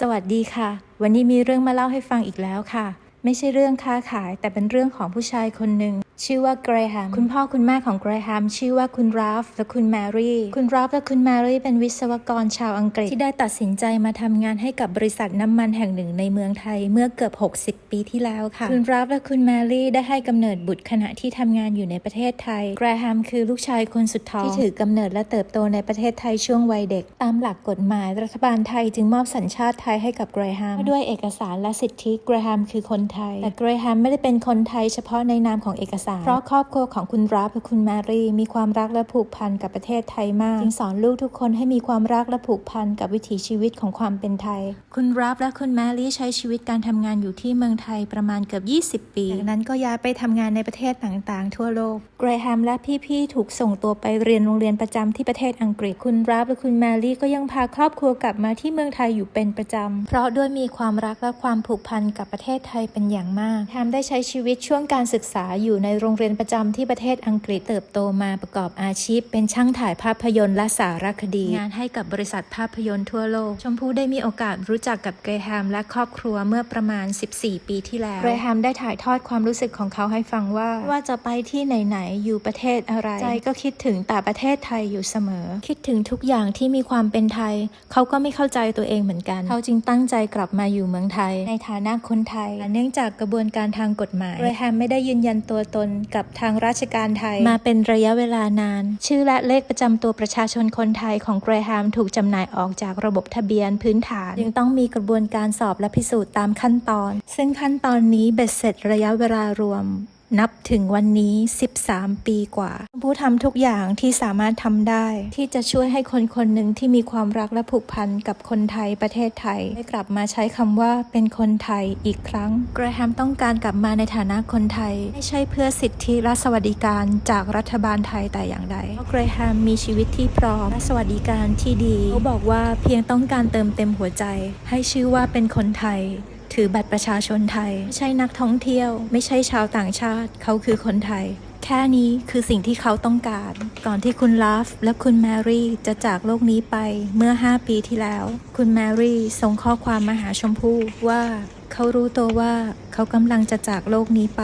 สวัสดีค่ะ วันนี้มีเรื่องมาเล่าให้ฟังอีกแล้วค่ะ ไม่ใช่เรื่องค้าขายแต่เป็นเรื่องของผู้ชายคนหนึ่ง ชื่อว่าเกรแฮม คุณพ่อคุณแม่ของเกรแฮมชื่อว่าคุณราฟและคุณแมรี่ คุณราฟและคุณแมรี่เป็นวิศวกรชาวอังกฤษที่ได้ตัดสินใจมาทำงานให้กับบริษัทน้ำมันแห่งหนึ่งในเมืองไทยเมื่อเกือบ 60 ปีที่แล้วค่ะ คุณราฟและคุณแมรี่ได้ให้กำเนิดบุตรขณะที่ทำงานอยู่ในประเทศไทย เกรแฮมคือลูกชายคนสุดท้องที่ถือกำเนิดและเติบโตในประเทศไทยช่วงวัยเด็ก ตามหลักกฎหมาย รัฐบาลไทยจึงมอบสัญชาติไทยให้กับเกรแฮมด้วยเอกสารและสิทธิเกรแฮมคือคนไทย แต่เกรแฮมไม่ได้เป็นคนไทยเฉพาะในนามของเอกสารเพราะครอบครัวของคุณราฟและคุณแมรี่มีความรักและผูกพันกับประเทศไทยมาก จึงสอนลูกทุกคนให้มีความรักและผูกพันกับวิถีชีวิตของความเป็นไทย คุณราฟและคุณแมรี่ใช้ชีวิตการทำงานอยู่ที่เมืองไทยประมาณเกือบ 20 ปีจากนั้นก็ย้ายไปทำงานในประเทศต่างๆ ทั่วโลกเกรแฮมและพี่ๆถูกส่งตัวไปเรียนโรงเรียนประจำที่ประเทศอังกฤษ คุณราฟและคุณแมรี่ก็ยังพาครอบครัวกลับมาที่เมืองไทยอยู่เป็นประจำเพราะด้วยมีความรักและความผูกพันกับประเทศไทยเป็นอย่างมากแฮมได้ใช้ชีวิตช่วงการศึกษาอยู่ในโรงเรียนประจำที่ประเทศอังกฤษเติบโตมาประกอบอาชีพ เป็นช่างถ่ายภาพยนตร์และสารคดี งานให้กับบริษัทภาพยนตร์ทั่วโลก ชมพู่ได้มีโอกาสรู้จักกับเกรแฮมและครอบครัวเมื่อประมาณ 14 ปีที่แล้ว เกรแฮมได้ถ่ายทอดความรู้สึกของเขาให้ฟังว่า ว่าจะไปที่ไหนๆอยู่ประเทศอะไร ใจก็คิดถึงแต่ประเทศไทยอยู่เสมอ คิดถึงทุกอย่างที่มีความเป็นไทย เขาก็ไม่เข้าใจตัวเองเหมือนกัน เขาจึงตั้งใจกลับมาอยู่เมืองไทย ในฐานะคนไทย เนื่องจากกระบวนการทางกฎหมายเกรแฮมไม่ได้ยืนยันตัวตนกับทางราชการไทย มาเป็นระยะเวลานาน ชื่อและเลขประจำตัวประชาชนคนไทยของเกรแฮมถูกจำหน่ายออกจากระบบทะเบียนพื้นฐานจึงต้องมีกระบวนการสอบและพิสูจน์ตามขั้นตอน ซึ่งขั้นตอนนี้เบ็ดเสร็จระยะเวลารวม นับถึงวันนี้ 13 ปีกว่าผู้ทำทุกอย่างที่สามารถทำได้ ที่จะช่วยให้คนคนหนึ่งที่มีความรักและผูกพันกับคนไทยประเทศไทย ได้กลับมาใช้คำว่าเป็นคนไทยอีกครั้งเกรแฮมต้องการกลับมาในฐานะคนไทย ไม่ใช่เพื่อสิทธิและสวัสดิการจากรัฐบาลไทยแต่อย่างใดเพราะเกรแฮมมีชีวิตที่พร้อมและสวัสดิการที่ดีเขาบอกว่าเพียงต้องการเติมเต็มหัวใจ ให้ชื่อว่าเป็นคนไทย ถือบัตรประชาชนไทย ไม่ใช่นักท่องเที่ยว ไม่ใช่ชาวต่างชาติ เขาคือคนไทย แค่นี้คือสิ่งที่เขาต้องการ ก่อนที่คุณลาฟและคุณแมรี่จะจากโลกนี้ไปเมื่อ 5 ปีที่แล้ว คุณแมรี่ส่งข้อความมาหาชมพู่ว่า เขารู้ตัวว่าเขากำลังจะจากโลกนี้ไป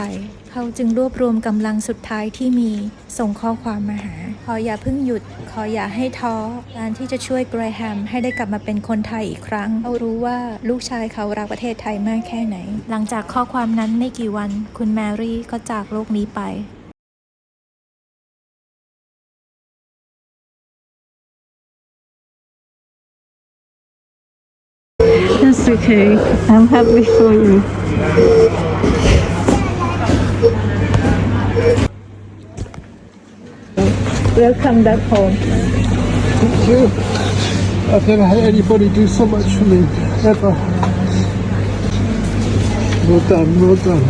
เขาจึงรวบรวมกำลังสุดท้ายที่มีส่งข้อความมาหา ขออย่าเพิ่งหยุด ขออย่าให้ท้อ การที่จะช่วยแกรแฮมให้ได้กลับมาเป็นคนไทยอีกครั้ง เขารู้ว่าลูกชายเขารักประเทศไทยมากแค่ไหน หลังจากข้อความนั้นไม่กี่วัน คุณแมรี่ก็จากโลกนี้ไป That's okay. I'm happy for you. Welcome back home. Thank you. I've never had anybody do so much for me, ever. Well done, well done.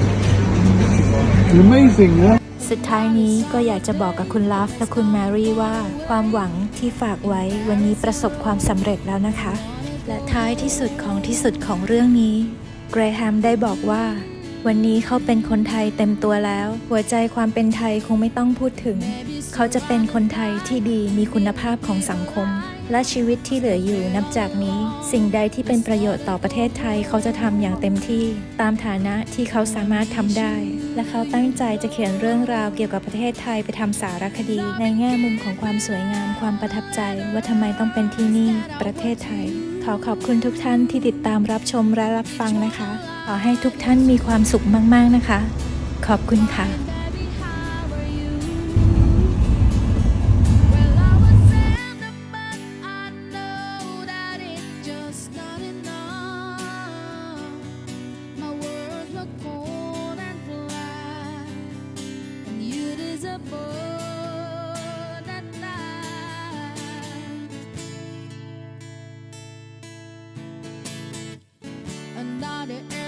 You're amazing, yeah? สุดท้ายนี้ก็อยากจะบอกกับคุณลาฟและคุณแมรี่ว่า ความหวังที่ฝากไว้วันนี้ประสบความสำเร็จแล้วนะคะ และท้ายที่สุดของที่สุดของเรื่องนี้ เกรแฮมได้บอกว่า วันนี้เขาเป็นคนไทยเต็มตัวแล้ว หัวใจความเป็นไทยคงไม่ต้องพูดถึง เขาจะเป็นคนไทยที่ดีมีคุณภาพของสังคม และชีวิตที่เหลืออยู่นับจากนี้ สิ่งใดที่เป็นประโยชน์ต่อประเทศไทยเขาจะทำอย่างเต็มที่ ตามฐานะที่เขาสามารถทำได้ และเขาตั้งใจจะเขียนเรื่องราวเกี่ยวกับประเทศไทยไปทำสารคดี ในแง่มุมของความสวยงามความประทับใจ ว่าทำไมต้องเป็นที่นี่ประเทศไทย ขอขอบคุณทุกท่านที่ติดตามรับชมและรับฟังนะคะ ขอให้ทุกท่านมีความสุขมาก ๆ นะคะ ขอบคุณค่ะ about it.